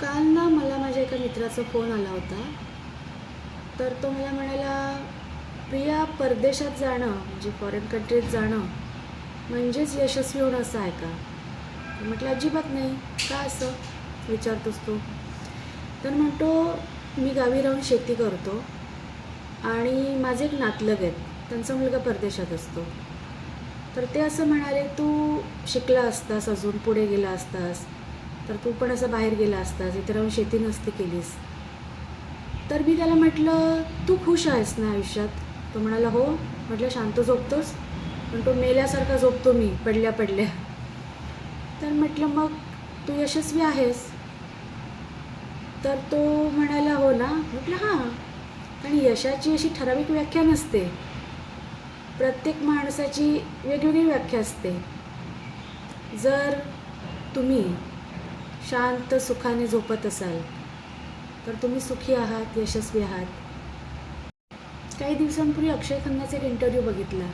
काल ना मला माझ्या एका मित्राचा फोन आला होता. तर तो मला म्हणाला प्रिया परदेशात जाणं म्हणजे फॉरेन कंट्रीत जाणं म्हणजेच यशस्वी होणं असं आहे का? म्हटलं अजिबात नाही. का असं? विचारतोस तू. तर म्हणतो मी गावी राहून शेती करतो आणि माझे एक नातलग आहेत. त्यांचा मुलगा परदेशात असतो. तर ते असं म्हणाले तू शिकला असतास अजून पुढे गेला असतास. तर तू पण असं बाहेर गेला असतास इथे राहून शेती नसती केलीस. तर मी त्याला म्हटलं तू खुश आहेस ना आयुष्यात? तो म्हणाला हो. म्हटलं शांत झोपतोस. पण तो मेल्यासारखा झोपतो मी पडल्या पडल्या. तर म्हटलं मग तू यशस्वी आहेस. तर तो म्हणाला हो ना. म्हटलं हां. आणि यशाची अशी ठराविक व्याख्या नसते. प्रत्येक माणसाची वेगवेगळी व्याख्या असते. जर तुम्ही शांत सुखाने झोपत असाल तर तुम्ही सुखी आहात यशस्वी आहात. काही दिवसांपूर्वी अक्षय खन्नाचा एक इंटरव्ह्यू बघितला.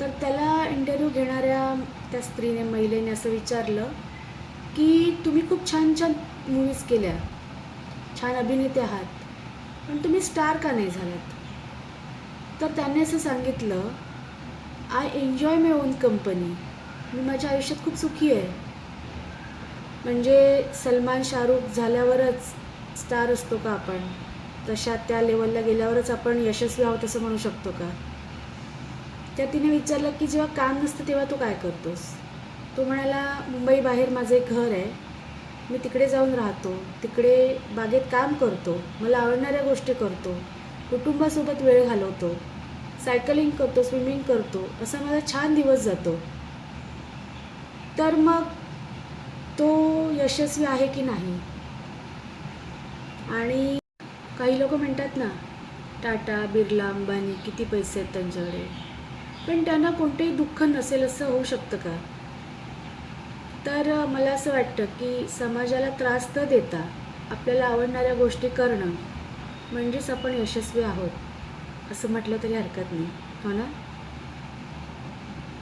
तर त्याला इंटरव्ह्यू घेणाऱ्या त्या स्त्रीने महिलेने असं विचारलं की तुम्ही खूप छान छान मूवीज केल्या. छान अभिनेते आहात. पण तुम्ही स्टार का नाही झालात? तर त्याने असं सांगितलं I enjoy my own company मी माझ्या आयुष्यात खूप सुखी आहे. म्हणजे सलमान शाहरुख झाल्यावरच स्टार असतो का आपण? तशा त्या लेवलला गेल्यावरच आपण यशस्वी आहोत असं म्हणू शकतो का? त्या तिने विचारलं की जेव्हा काम नसतं तेव्हा तू काय करतोस? तो म्हणाला मुंबई बाहेर माझं एक घर आहे. मी तिकडे जाऊन राहतो. तिकडे बागेत काम करतो. मला आवडणाऱ्या गोष्टी करतो. कुटुंबासोबत वेळ घालवतो. सायकलिंग करतो स्विमिंग करतो. असा माझा छान दिवस जातो. तर मग तो यशस्वी आहे की नाही? आणि काही लोक म्हणतात ना टाटा बिर्ला अंबानी किती पैसे आहेत त्यांच्याकडे? पण त्यांना कोणतेही दुःख नसेल असं होऊ शकतं का? तर मला असं वाटतं की समाजाला त्रास न देता आपल्याला आवडणाऱ्या गोष्टी करणं म्हणजेच आपण यशस्वी आहोत असं म्हटलं तरी हरकत नाही. हो ना?